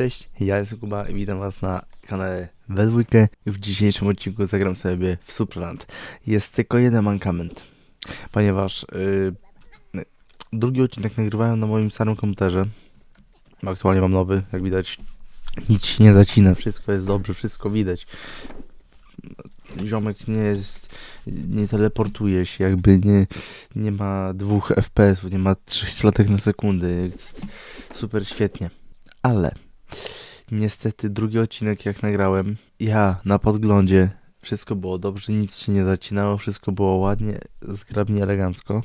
Cześć, ja jestem Kuba i witam was na kanale We dwójkę. W dzisiejszym odcinku zagram sobie w Superland. Jest tylko jeden mankament, ponieważ yy, drugi odcinek nagrywałem na moim starym komputerze. Aktualnie mam nowy, jak widać nic się nie zacina, wszystko jest dobrze, wszystko widać. Ziomek nie jest, nie teleportuje się, jakby nie, nie ma dwóch FPS-ów, nie ma trzech klatek na sekundę. Super świetnie. Ale niestety drugi odcinek jak nagrałem, ja na podglądzie wszystko było dobrze, nic się nie zacinało, wszystko było ładnie, zgrabnie, elegancko.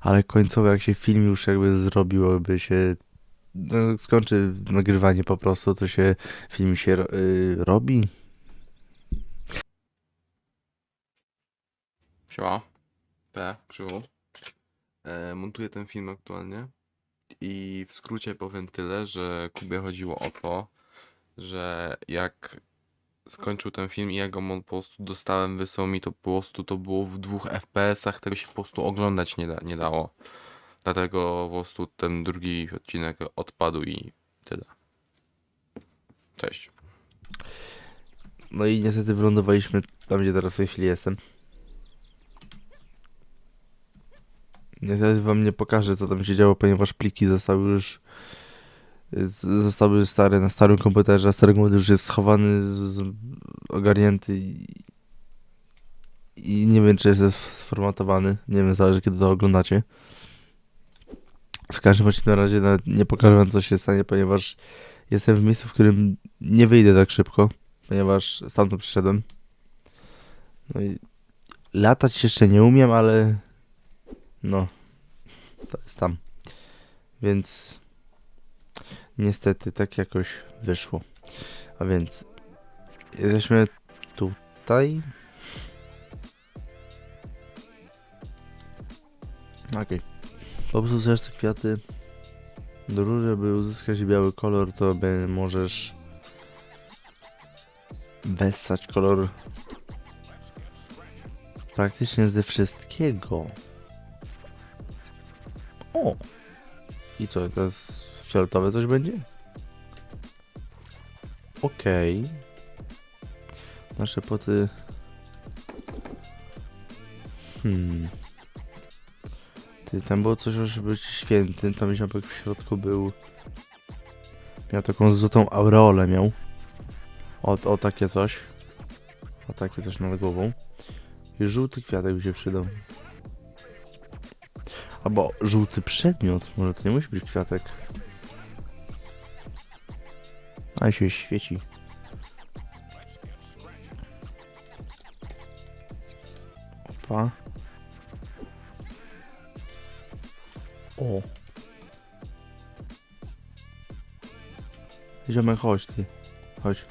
Ale końcowo jak się film już jakby zrobił, jakby się no, skończy nagrywanie po prostu, to się film się ro- y, robi. Siema. Te, Krzywu. E, montuję ten film aktualnie i w skrócie powiem tyle, że Kubie chodziło o to, że jak skończył ten film i ja go po prostu dostałem, wysłał mi to po prostu to było w dwóch FPS-ach, tego się po prostu oglądać nie, da, nie dało. Dlatego po prostu ten drugi odcinek odpadł i tyle. Cześć. No i niestety wylądowaliśmy tam, gdzie teraz w tej chwili jestem. Niestety wam nie pokażę, co tam się działo, ponieważ pliki zostały już zostały stare na starym komputerze, a stary komputer już jest schowany, z, z, ogarnięty i, i nie wiem, czy jest sformatowany. Nie wiem, zależy kiedy to oglądacie. W każdym razie nawet nie pokażę wam, co się stanie, ponieważ jestem w miejscu, w którym nie wyjdę tak szybko ponieważ stamtąd przyszedłem. No i latać jeszcze nie umiem, ale no, to jest tam. Więc niestety tak jakoś wyszło. A więc jesteśmy tutaj. Okej. Po prostu zresztą kwiaty do żeby uzyskać biały kolor, to by możesz wessać kolor praktycznie ze wszystkiego. O! I co, teraz fioletowe coś będzie? Okej. Nasze poty... Hmm. Ty, tam było coś, żeby być świętym, tam ziomek w środku był... Miał taką złotą aureolę, miał. O, o takie coś. O takie coś nad głową. I żółty kwiatek by się przydał. Albo żółty przedmiot. Może to nie musi być kwiatek. A się świeci. Opa. O. Ziomek, chodź ty. Chodź.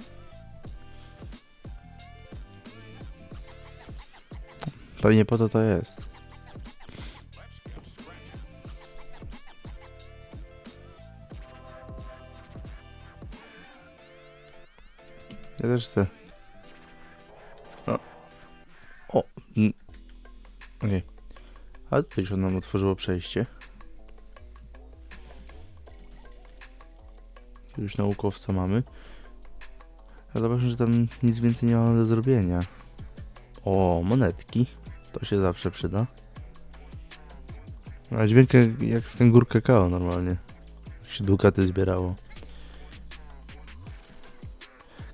Pewnie po to to jest. Ja też chcę. O. O. Okej. Ale tutaj się nam otworzyło przejście. Już naukowca mamy. Ja zobaczę, że tam nic więcej nie mamy do zrobienia. O, monetki. To się zawsze przyda. A dźwięk jak, jak z kangur kakao normalnie. Jak się dukaty zbierało.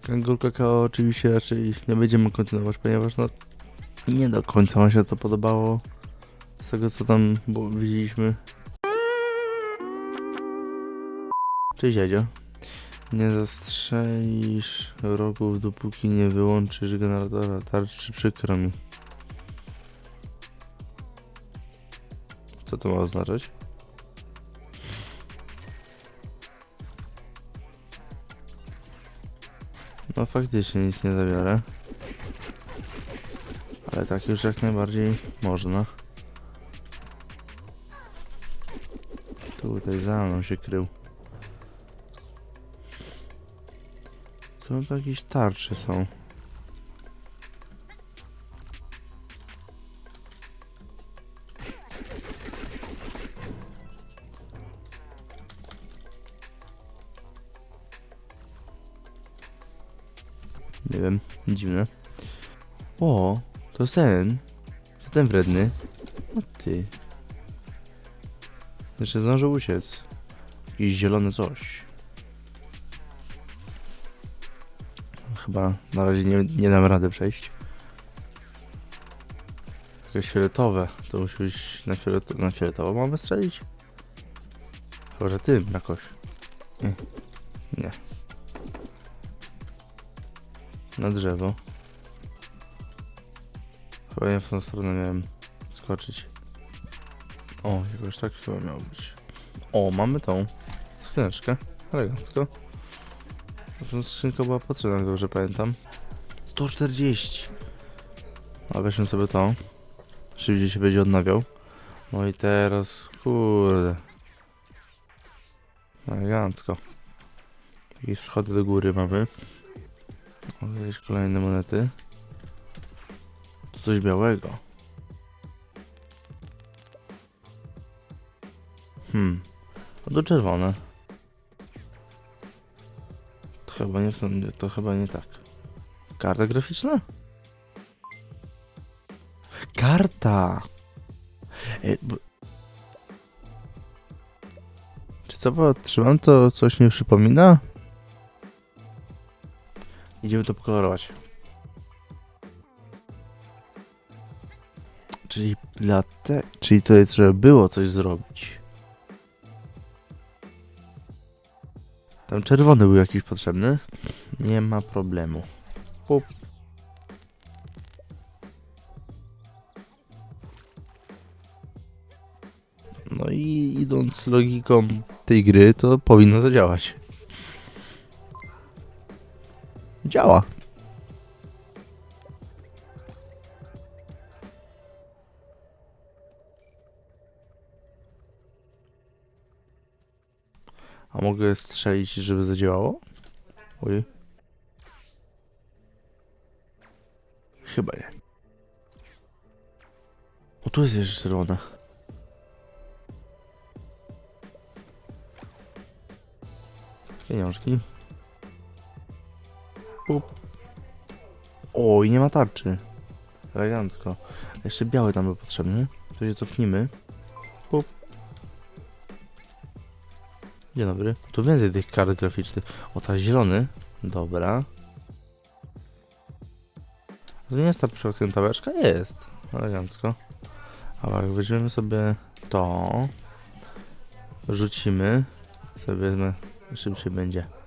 Kangur kakao oczywiście raczej nie będziemy kontynuować, ponieważ no nie do końca mi się to podobało. Z tego co tam bo widzieliśmy. Cześć Jadzio. Nie zastrzelisz rogów dopóki nie wyłączysz generatora tarczy, przykro mi. Co to ma oznaczać? No faktycznie nic nie zabiorę. Ale tak już jak najbardziej można. Tutaj za mną się krył. Co to jakieś tarcze są? Dziwne. O, to ten. To ten wredny. O ty. Jeszcze zdążył uciec. Jakiś zielony coś. Chyba na razie nie, nie dam rady przejść. Jakieś fioletowe. To musi być na, fioleto na fioletowo mamy strzelić? Chyba, że tym jakoś. Nie. Nie. Na drzewo. Chyba nie w tą stronę miałem skoczyć. O, jakoś tak chyba miało być. O, mamy tą skrzyneczkę. Elegancko. Ta skrzynka była potrzebna, jak dobrze pamiętam. 140. A weźmy sobie to. Szybciej się będzie odnawiał. No i teraz, kurde. Elegancko. Jakieś schody do góry mamy. Jakieś kolejne monety. Tu coś białego. Hmm. A to czerwone. To chyba nie, to, to chyba nie tak. Karta graficzna? Karta! E, bo... Czy co trzymam to coś nie przypomina? Idziemy to pokolorować. Czyli dlate... Czyli to jest, żeby było coś zrobić. Tam czerwony był jakiś potrzebny. Nie ma problemu. Pup. No i idąc logiką tej gry, to powinno to Działa. A mogę strzelić, żeby zadziałało? Oj. Chyba nie. O, tu jest jeszcze czerwone. Pieniążki. Pup. O, i nie ma tarczy. Elegancko. Jeszcze biały tam był potrzebny. To się cofnijmy. Pup. Dzień dobry. Tu więcej tych kart graficznych. O, ta zielony. Dobra. To nie jest ta przypadkiem tabeczka? Jest. Elegancko. A jak weźmiemy sobie to. Rzucimy. Sobie. Szybciej będzie.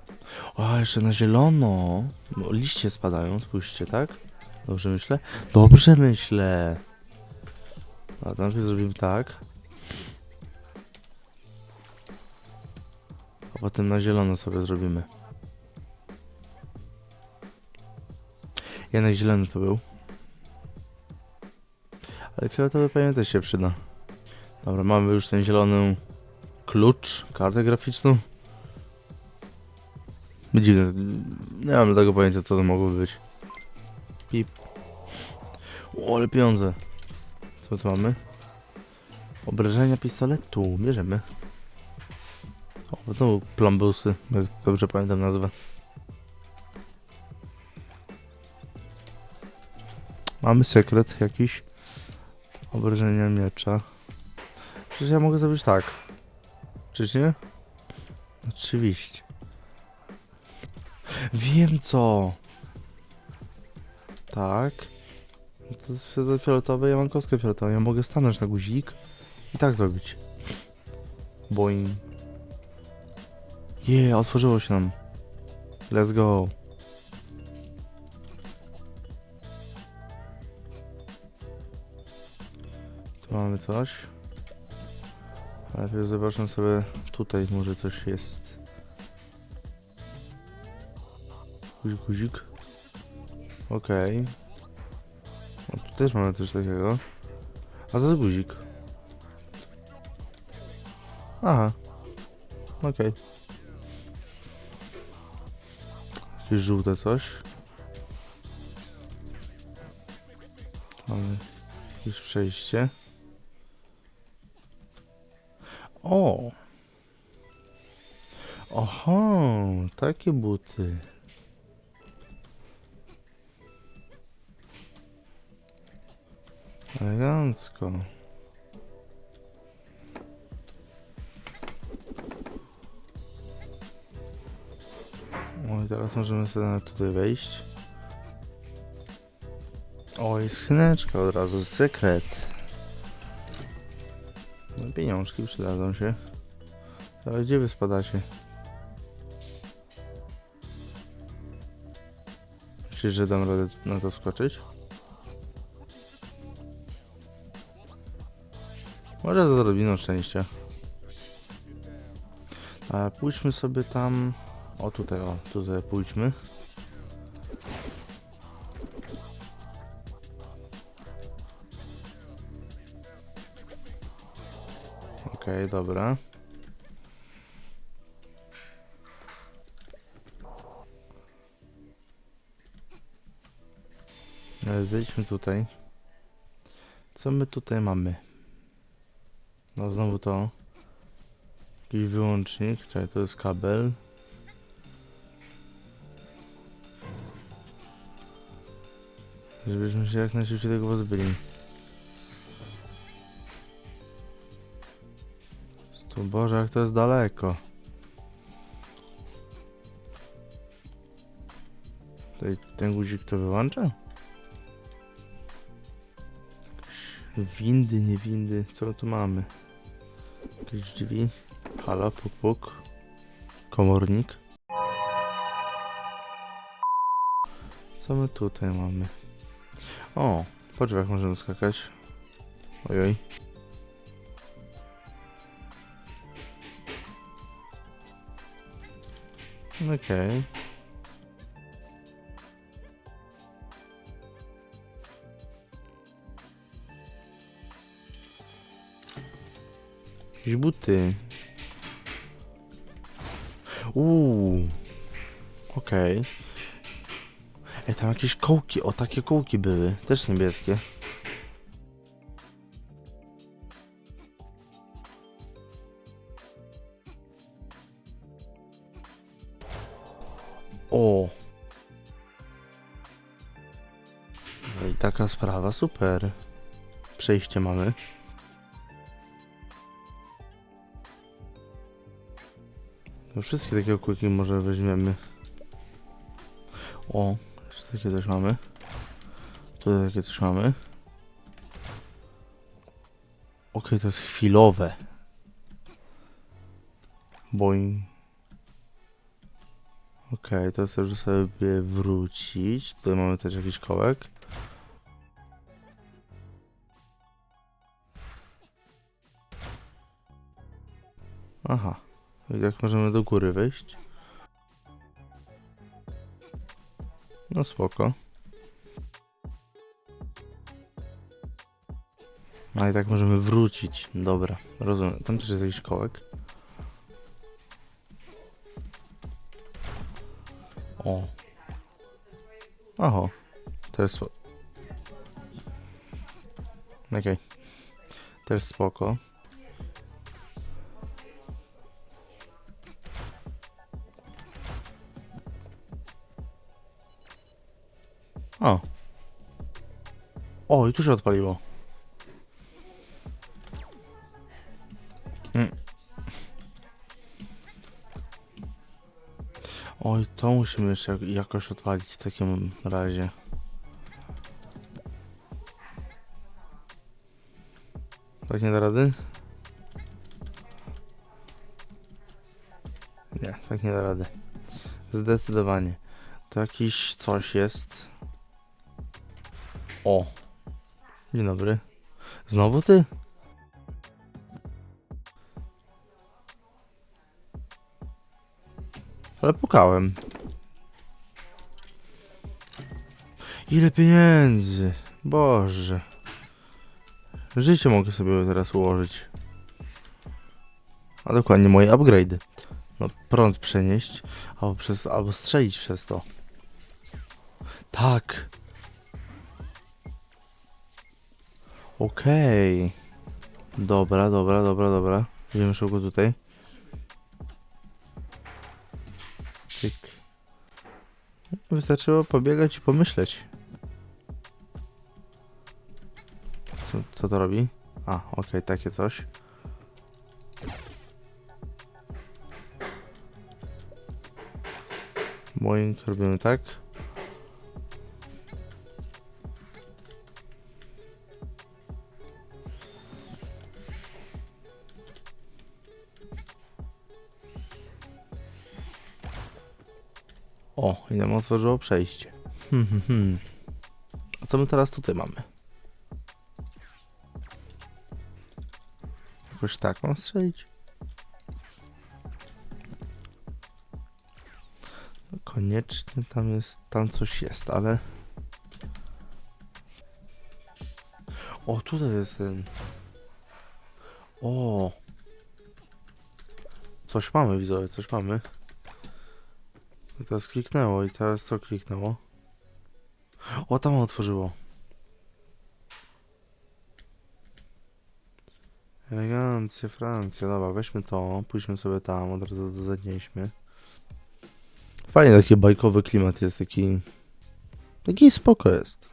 O, jeszcze na zielono. Bo liście spadają, spójrzcie, tak? Dobrze myślę? Dobrze myślę. A to najpierw zrobimy tak. A potem na zielono sobie zrobimy. Jednak zielony to był. Ale fioletowy pewnie też się przyda. Dobra, mamy już ten zielony klucz, kartę graficzną. Dziwne. Nie mam tego pojęcia, co to mogło być. Pip. O, ale pieniądze. Co tu mamy? Obrażenia pistoletu. Bierzemy. O, to są plambusy, jak dobrze pamiętam nazwę. Mamy sekret jakiś. Obrażenia miecza. Przecież ja mogę zrobić tak. Czyż nie? Oczywiście. Wiem co. Tak. To jest fiole- fioletowe, ja mam kostkę fioletową. Ja mogę stanąć na guzik i tak zrobić. Boing. Je, otworzyło się nam. Let's go. Tu mamy coś. Najpierw zobaczmy sobie tutaj, może coś jest. Guzik, guzik. Okej. O, tu też mamy coś takiego. A to jest guzik. Aha. Okej. Jakieś żółte coś. Mamy jakieś przejście. O! Oho, takie buty. Elegancko. O, i teraz możemy sobie tutaj wejść. O, i skrzyneczka od razu, sekret. No, pieniążki przydadzą się. Ale gdzie wy spadacie? Myślisz, że dam radę na to wskoczyć? Może z odrobiną szczęścia. A pójdźmy sobie tam. O tutaj, o tutaj pójdźmy. Okej, dobra. Ale zejdźmy tutaj. Co my tutaj mamy? No znowu to. Jakiś wyłącznik, czyli to jest kabel. Żebyśmy się jak najszybciej tego pozbyli. Tu Boże, jak to jest daleko. Tutaj ten guzik to wyłącza? Windy, nie windy, co tu mamy? Jakieś drzwi. Halo, puk, puk. Komornik. Co my tutaj mamy? O, po drzwiach możemy skakać. Ojoj. Okej. Jakieś buty. Uuu. Okej. Ej, tam jakieś kołki. O, takie kołki były. Też niebieskie. O. No i taka sprawa, super. Przejście mamy. Wszystkie takie okłyki może weźmiemy. O, jeszcze takie też mamy. Tutaj takie coś mamy. Okej, to jest chwilowe. Boing. Okej, to chcę sobie wrócić. Tutaj mamy też jakiś kołek. Aha. Jak możemy do góry wejść? No spoko. A i tak możemy wrócić. Dobra, rozumiem. Tam też jest jakiś kołek. O. Oho. To jest... Okej. To jest spoko. O. O, i tu się odpaliło. Mm. Oj, to musimy jeszcze jak- jakoś odpalić w takim razie. Tak nie da rady? Nie, tak nie da rady. Zdecydowanie. To jakiś coś jest. O. Dzień dobry. Znowu ty? Ale pukałem. Ile pieniędzy? Boże. Życie mogę sobie teraz ułożyć. A dokładnie moje upgrade. No prąd przenieść, albo, przez, albo strzelić przez to. Tak. Okej. Dobra, dobra, dobra, dobra. Idziemy szybko tutaj. Cyk. Wystarczyło pobiegać i pomyśleć. Co to robi? A, okej, takie coś. Boing, robimy tak. I nam otworzyło przejście. Hmm, hmm, hmm. A co my teraz tutaj mamy? Jakoś tak mam strzelić? No koniecznie tam jest, tam coś jest, ale... O, tutaj jest ten... O! Coś mamy, widzowie, coś mamy. I teraz kliknęło i teraz co kliknęło? O, tam otworzyło. Elegancja, Francja. Dobra, weźmy to, pójdźmy sobie tam, od razu to zanieśmy. Fajny taki bajkowy klimat jest, taki... Taki spoko jest.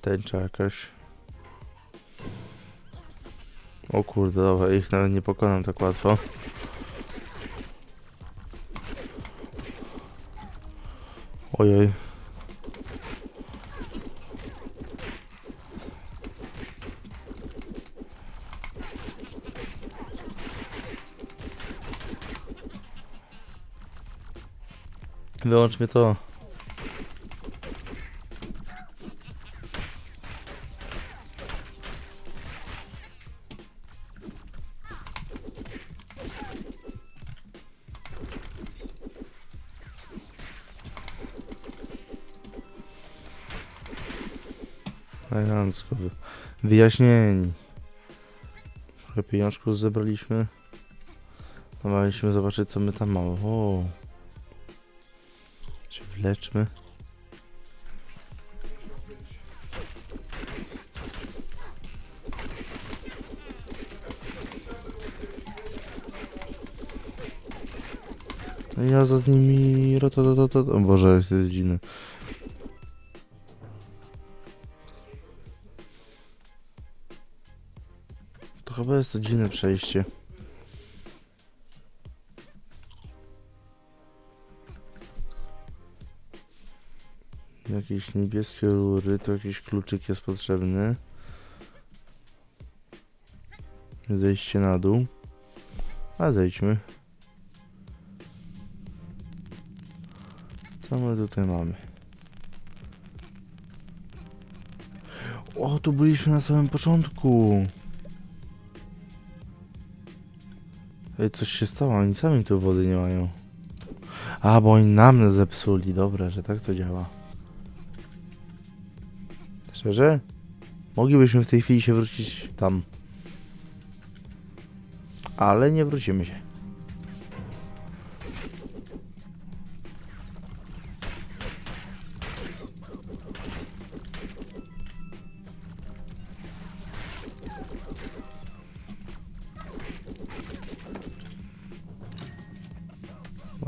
Tęcza jakaś. O kurde, dobra, ich nawet nie pokonam tak łatwo. Ojej. Wyłącz mnie to. Elegancko. wy- Wyjaśnień. Trochę pieniążków zebraliśmy. Mieliśmy zobaczyć co my tam mamy. O. Się wleczmy. No Ja za z nimi... O Boże, to jest dziwne. Chyba jest to dziwne przejście. Jakieś niebieskie rury, to jakiś kluczyk jest potrzebny. Zejście na dół. A zejdźmy. Co my tutaj mamy? O, tu byliśmy na samym początku. Ej, coś się stało, oni sami tu wody nie mają. A, bo oni nam zepsuli. Dobra, że tak to działa. Szczerze? Moglibyśmy w tej chwili się wrócić tam. Ale nie wrócimy się.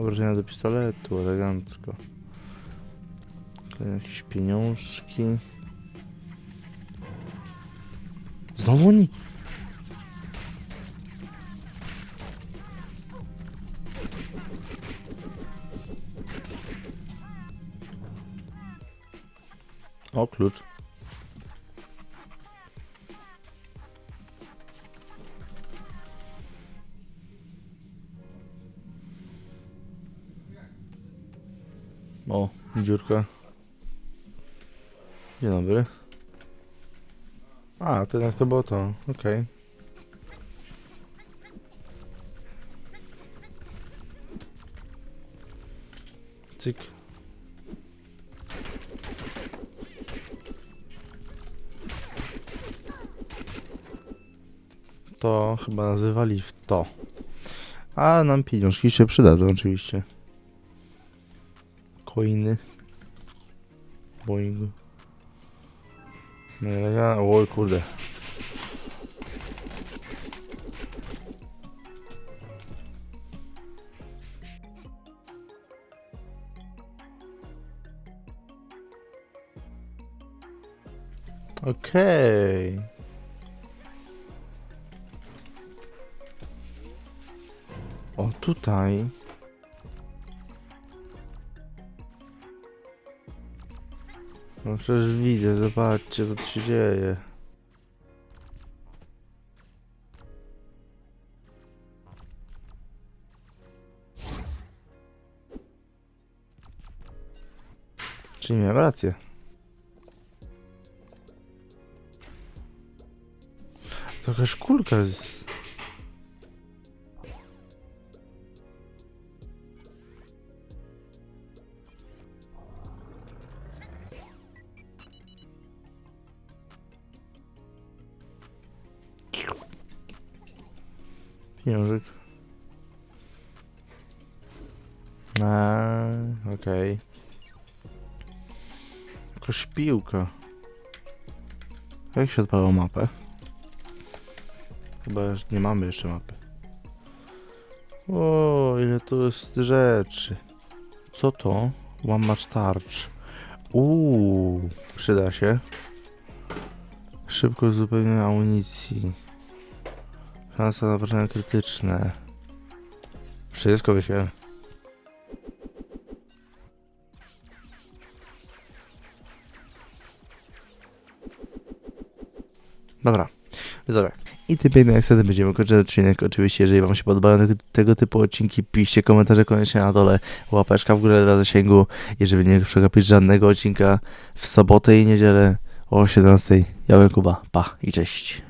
Obrażenia do pistoletu, elegancko. Tutaj jakieś pieniążki. Znowu oni? O, klucz. O, dziurka. Dzień dobry. A, to jednak to było to. Okej. Cyk. To chyba nazywali w to. A nam pieniążki się przydadzą oczywiście. Coiny. Boing. No oj kurde. Okej. O, tutaj. No przecież widzę, zobaczcie co tu się dzieje. Czyli miałem rację. To jakaś kulka piłka. Jak się odpalało mapę? Chyba nie mamy jeszcze mapy. O, ile to jest rzeczy. Co to? Łamacz tarcz. Uuu, przyda się. Szybko uzupełnienie amunicji. Szansa na obrażenia krytyczne. Wszystko weźmiemy. Dobra. Dobra. I tym pięknym akcentem będziemy kończyć odcinek. Oczywiście, jeżeli Wam się podobają tego, tego typu odcinki, piszcie komentarze koniecznie na dole, łapeczka w górę dla zasięgu. I żeby nie przegapić żadnego odcinka w sobotę i niedzielę o 17. Ja Kuba. Pa i cześć.